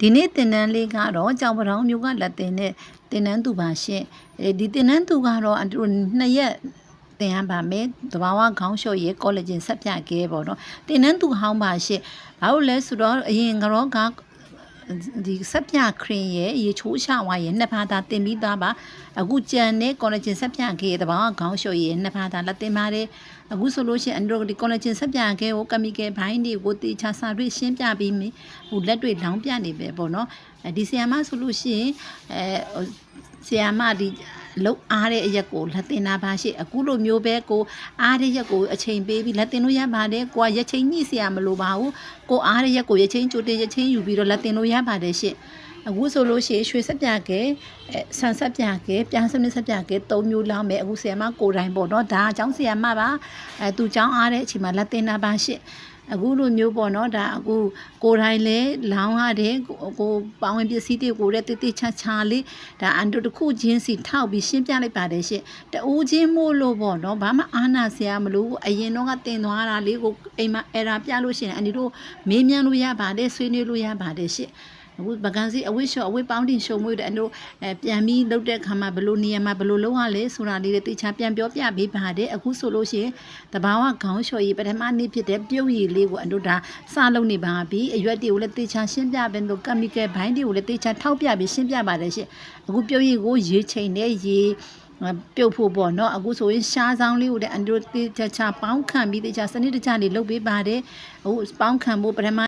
ဒီနေ့တင်နန်းလေးကတော့ကြောင်ပတောင်မျိုးကလက်တင်နဲ့တင်နန်းသူပါရှင်အဲဒီတင်နန်းသူကတော့အတူနှစ်ရက်တင်ရပါမယ်တဘာဝခေါင်းလျှော့ရေးကောလိပ်ချင်းဆက်ပြခဲ့ပေါ့နော်တင်နန်းသူဟောင်းပါရှင်ဘာလို့လဲဆိုတော့အရင်ကတော့က ဒီဆက်ပြခရင်ရဲ့ရေချိုးချဝါရဲ့နှစ်ဖာသာတင်ပြီးသားပါအခုကြံတဲ့ကောလိပ်ချင်းဆက်ပြခဲ့တဲ့တဘာဝခေါင်းလျှော့ရေးနှစ်ဖာသာလက်တင်ပါတယ်အခုဆိုလို့ရှိရင်အန်ဒရိုဒီကောလိပ်ချင်းဆက်ပြခဲ့ကိုကမီကယ်ဘိုင်းတွေကိုတေချာစာတွေ့ရှင်းပြပြီးပြီဟိုလက်တွေလောင်းပြနေပဲပေါ့နော်အဲဒီဆီယမဆိုလို့ရှိရင်အဲဆီယမဒီ လှုပ်အားတဲ့အရက်ကိုလက်တင်တာပါရှိအခုလိုမျိုးပဲကိုအားတဲ့ရက်ကိုအချိန်ပေးပြီးလက်တင်လို့ရပါတယ်ကိုကရက်ချင်းညှိစရာမလိုပါဘူးကိုအားတဲ့ရက်ကိုရက်ချင်းကြိုတင်ရက်ချင်းယူပြီးတော့လက်တင်လို့ရပါတယ်ရှင့်အခုဆိုလို့ရှိရင်ရွှေဆက်ပြကဲဆန်ဆက်ပြကဲပြန်စနစ်ဆက်ပြကဲ၃မျိုးလောင်းမယ်အခုဆီယမကိုတိုင်ပေါ့နော်ဒါအကြောင်းဆီယမပါအဲသူအကြောင်းအားတဲ့အချိန်မှာလက်တင်တာပါရှင့် အခုလိုမျိုးပေါ့နော်ဒါအခုကိုယ်တိုင်လဲလောင်းရတဲ့ကိုကိုပေါဝင်ပစ္စည်းတွေကိုလည်းတိတိချာချာလေးဒါအန်တိုတစ်ခုချင်းစီထောက်ပြီးရှင်းပြလိုက်ပါတယ်ရှင့်တူးချင်းမို့လို့ပေါ့နော်ဘာမှအာနာစရာမလိုဘူးအရင်တော့ကတင်သွားတာလေးကိုအိမ်မှာအဲ့ဒါပြလို့ရှရင်အန်ဒီတို့မေးမြန်းလို့ရပါတယ်ဆွေးနွေးလို့ရပါတယ်ရှင့် အခုပကံစီအဝိရှော့အဝိပေါင်းတင်ရှုံမွေးတဲ့အန်တို့အဲပြန်ပြီးလုတ်တဲ့ခါမှာဘယ်လိုနေရာမှာဘယ်လိုလုပ်ရလဲဆိုတာလေးတွေတေချာပြန်ပြောပြပေးပါတယ်အခုဆိုလို့ရှိရင်တဘာဝခေါင်းလျှော်ရည်ပထမနေ့ဖြစ်တဲ့ပြုတ်ရည်လေးကိုအန်တို့ဒါစလုပ်နေပါပြီအရွက်တွေကိုလည်းတေချာရှင်းပြပေးလို့ကမီကယ်ဘိုင်းတွေကိုလည်းတေချာထောက်ပြပြီးရှင်းပြပါတယ်ရှင့်အခုပြုတ်ရည်ကိုရေချိန်နဲ့ရေပြုတ်ဖို့ပေါ့နော်အခုဆိုရင်ရှားဆောင်လေးကိုလည်းအန်တို့တေချာချာပေါင်းခံပြီးတေချာစနစ်တကျလေးလုပ်ပေးပါတယ်ဟိုပေါင်းခံဖို့ပထမ